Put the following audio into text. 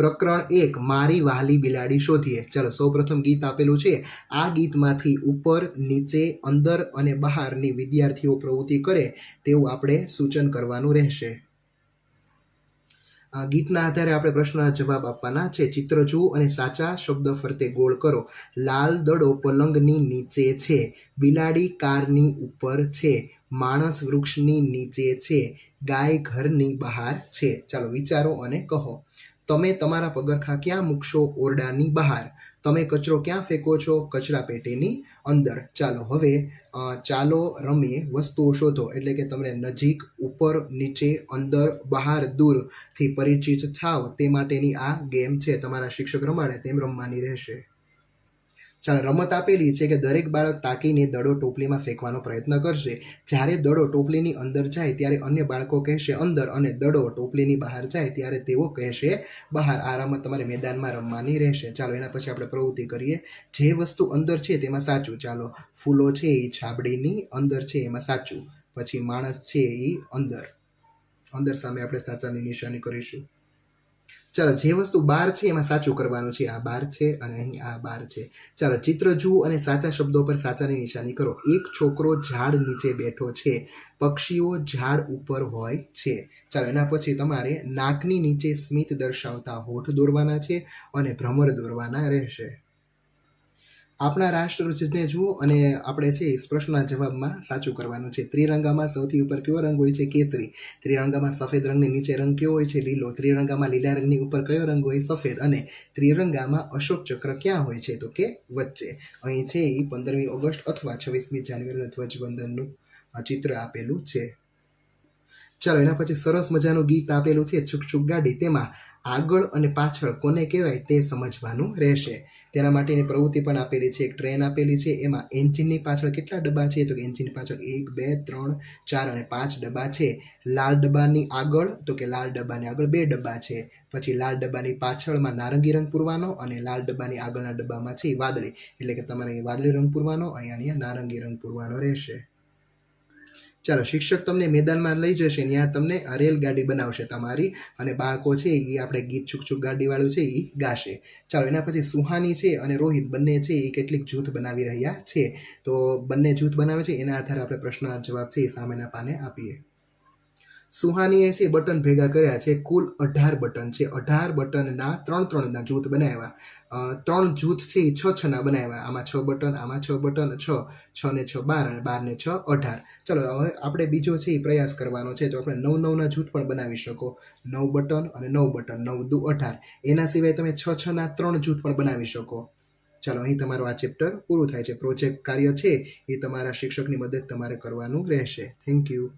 પ્રકરણ એક, મારી વાલી બિલાડી શોધીએ. ચાલો, સૌપ્રથમ ગીત આપેલું છે. આ ગીતમાંથી ઉપર, નીચે, અંદર અને બહારની વિદ્યાર્થીઓ પ્રવૃત્તિ કરે તેવું આપણે સૂચન કરવાનું રહેશે. ગીતના આધારે આપણે પ્રશ્નના જવાબ આપવાના છે. ચિત્ર જુઓ અને સાચા શબ્દ ફરતે ગોળ કરો. લાલ દડો પલંગની નીચે છે. બિલાડી કારની ઉપર છે. માણસ વૃક્ષની નીચે છે. ગાય ઘરની બહાર છે. ચાલો, વિચારો અને કહો. તમે તમારા પગરખા ક્યાં મૂકશો ઓરડાની બહાર? તમે કચરો ક્યાં ફેંકો છો? કચરા પેટીની અંદર. ચાલો હવે ચાલો રમીએ વસ્તુઓ શોધો. એટલે કે તમને નજીક, ઉપર, નીચે, અંદર, બહાર દૂરથી પરિચિત થાવ. તે માટેની આ ગેમ છે. તમારા શિક્ષક રમાડે, તેમ રમવાની રહેશે. રમત આપેલી છે કે દરેક બાળક તાકીને દડો ટોપલીમાં ફેંકવાનો પ્રયત્ન કરશે. જ્યારે દડો ટોપલીની અંદર જાય, ત્યારે અન્ય બાળકો કહેશે, અંદર, અને દડો ટોપલીની બહાર જાય, ત્યારે તેઓ કહેશે, બહાર, આ રમત તમારે મેદાનમાં રમવાની રહેશે. ચાલો, એના પછી આપણે પ્રવૃત્તિ કરીએ. જે વસ્તુ અંદર છે તેમાં સાચું. ચાલો, ફૂલો છે એ છાબડીની અંદર છે, એમાં સાચું. પછી માણસ છે એ અંદર. અંદર સામે આપણે સાચાની નિશાની કરીશું. ચાલો, જે વસ્તુ બાર છે એમાં સાચું કરવાનું છે. આ બાર છે અને અહીં આ બાર છે. ચાલો, ચિત્ર જુઓ અને સાચા શબ્દો પર સાચાની નિશાની કરો. એક છોકરો ઝાડ નીચે બેઠો છે. પક્ષીઓ ઝાડ ઉપર હોય છે. ચાલો, એના પછી તમારે નાકની નીચે સ્મિત દર્શાવતા હોઠ દોરવાના છે અને ભ્રમર દોરવાના રહેશે. આપણા રાષ્ટ્રધ્વજને જુઓ અને આપણે છે પ્રશ્નના જવાબમાં સાચું કરવાનું છે. ત્રિરંગામાં સૌથી ઉપર કયો રંગ હોય છે? કેસરી. ત્રિરંગામાં સફેદ રંગની નીચે રંગ કયો હોય છે? લીલો. ત્રિરંગામાં લીલા રંગની ઉપર કયો રંગ હોય? સફેદ. અને ત્રિરંગામાં અશોક ચક્ર ક્યાં હોય છે? તો કે વચ્ચે. અહીં છે એ પંદરમી ઓગસ્ટ અથવા છવ્વીસમી જાન્યુઆરીનું ધ્વજવંદનનું ચિત્ર આપેલું છે. ચાલો, એના પછી સરસ મજાનું ગીત આપેલું છે છુક છુક ગાડી તેમાં આગળ અને પાછળ કોને કહેવાય તે સમજવાનું રહેશે. તેના માટેની પ્રવૃત્તિ પણ આપેલી છે, એક ટ્રેન આપેલી છે, એમાં એન્જિનની પાછળ કેટલા ડબ્બા છે તો કે એન્જિનની પાછળ એક, બે, ત્રણ, ચાર અને પાંચ ડબ્બા છે. લાલ ડબ્બાની આગળ, તો કે લાલ ડબ્બાની આગળ બે ડબ્બા છે. પછી લાલ ડબ્બાની પાછળમાં નારંગી રંગ પૂરવાનો અને લાલ ડબ્બાની આગળના ડબ્બામાં છે વાદળી. એટલે કે તમારે વાદળી રંગ પૂરવાનો અહીંયા નારંગી રંગ પૂરવાનો રહેશે. ચાલો, શિક્ષક તમને મેદાનમાં લઈ જશે ત્યાં તમને રેલગાડી બનાવશે તમારી અને બાળકો છે એ આપણે ગીત છુક છુક ગાડીવાળું છે એ ગાશે. ચાલો, એના પછી સુહાની છે અને રોહિત બંને છે એ કેટલીક જૂથ બનાવી રહ્યા છે. તો બંને જૂથ બનાવે છે, એના આધારે આપણે પ્રશ્નના જવાબ છે એ સામેના પાને આપીએ. સુહાનીએ છે બટન ભેગા કર્યા છે. કુલ અઢાર બટન છે. અઢાર બટનના ત્રણ ત્રણના જૂથ બનાવ્યા. ત્રણ જૂથ છે એ છ છના બનાવ્યા. આમાં છ બટન, આમાં છ બટન, છ છ ને છ બાર અને બાર ને છ અઢાર. ચલો, હવે આપણે બીજો છે એ પ્રયાસ કરવાનો છે. તો આપણે નવ નવના જૂથ પણ બનાવી શકો. નવ બટન અને નવ બટન, નવ દુ અઢાર. એના સિવાય તમે છ છના ત્રણ જૂથ પણ બનાવી શકો. ચાલો, અહીં તમારું આ ચેપ્ટર પૂરું થાય છે. પ્રોજેક્ટ કાર્ય છે એ તમારા શિક્ષકની મદદ તમારે કરવાનું રહેશે. Thank you.